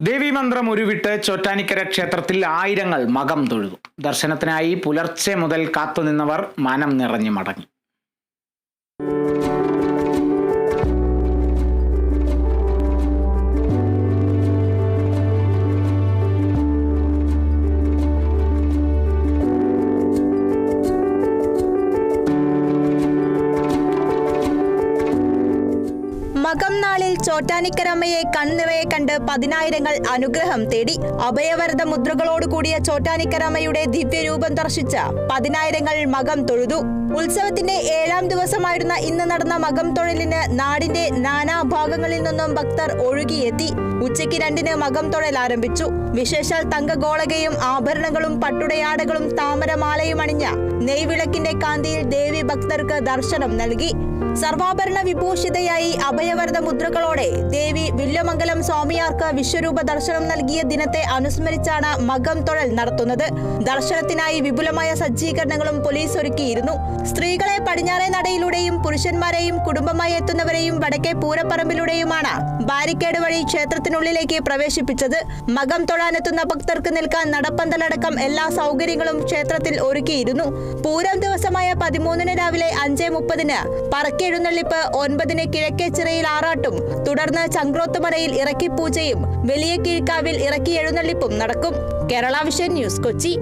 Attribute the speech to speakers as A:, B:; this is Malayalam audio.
A: ദേവീമന്ത്രം ഉരുവിട്ട് ചോറ്റാനിക്കര ക്ഷേത്രത്തിൽ ആയിരങ്ങൾ മകം തൊഴുതു. ദർശനത്തിനായി പുലർച്ചെ മുതൽ കാത്തുനിന്നവർ മനം നിറഞ്ഞു മടങ്ങി.
B: മകം നാളിൽ ചോറ്റാനിക്കരമ്മയെ കൺനിറയെ കണ്ട് പതിനായിരങ്ങൾ അനുഗ്രഹം തേടി അഭയവരത മുദ്രകളോട് കൂടിയ ചോറ്റാനിക്കരമ്മയുടെ ദിവ്യരൂപം ദർശിച്ച പതിനായിരങ്ങൾ മകം തൊഴുതു. ഉത്സവത്തിന്റെ ഏഴാം ദിവസമായിരുന്ന ഇന്ന് നടന്ന മകം തൊഴലിന് നാടിന്റെ നാനാഭാഗങ്ങളിൽ നിന്നും ഭക്തർ ഒഴുകിയെത്തി. ഉച്ചയ്ക്ക് രണ്ടിന് മകം തൊഴൽ ആരംഭിച്ചു. വിശേഷാൽ തങ്കഗോളകയും ആഭരണങ്ങളും പട്ടുടയാടകളും താമരമാലയും അണിഞ്ഞ നെയ്വിളക്കിന്റെ കാന്തിയിൽ ദേവി ഭക്തർക്ക് ദർശനം നൽകി. സർവാഭരണ വിഭൂഷിതയായി അഭയവരത മുദ്രകളോടെ ദേവി വില്ലമംഗലം സ്വാമിയാർക്ക് വിശ്വരൂപ ദർശനം നൽകിയ ദിനത്തെ അനുസ്മരിച്ചാണ് മകം തൊഴൽ നടത്തുന്നത്. ദർശനത്തിനായി വിപുലമായ സജ്ജീകരണങ്ങളും പോലീസ് ഒരുക്കിയിരുന്നു. സ്ത്രീകളെ പടിഞ്ഞാറേ നടയിലൂടെയും പുരുഷന്മാരെയും കുടുംബമായി എത്തുന്നവരെയും വടക്കേ പൂരപ്പറമ്പിലൂടെയുമാണ് ബാരിക്കേഡ് വഴി ക്ഷേത്രത്തിനുള്ളിലേക്ക് പ്രവേശിപ്പിച്ചത്. മകം തൊഴാനെത്തുന്ന ഭക്തർക്ക് നിൽക്കാൻ നടപ്പന്തലടക്കം എല്ലാ സൗകര്യങ്ങളും ക്ഷേത്രത്തിൽ ഒരുക്കിയിരുന്നു. പൂരം ദിവസമായ പതിമൂന്നിന് രാവിലെ അഞ്ച് മുപ്പതിന് പറക്കെഴുന്നള്ളിപ്പ് ഒൻപതിന് കിഴക്കേ ചിറയിൽ ആറാട്ടും തുടർന്ന് ചങ്ക്രോത്തുമറയിൽ ഇറക്കി പൂജയും വലിയ കീഴ്ക്കാവിൽ ഇറക്കി എഴുന്നള്ളിപ്പും നടക്കും. Kerala vision news Kochi.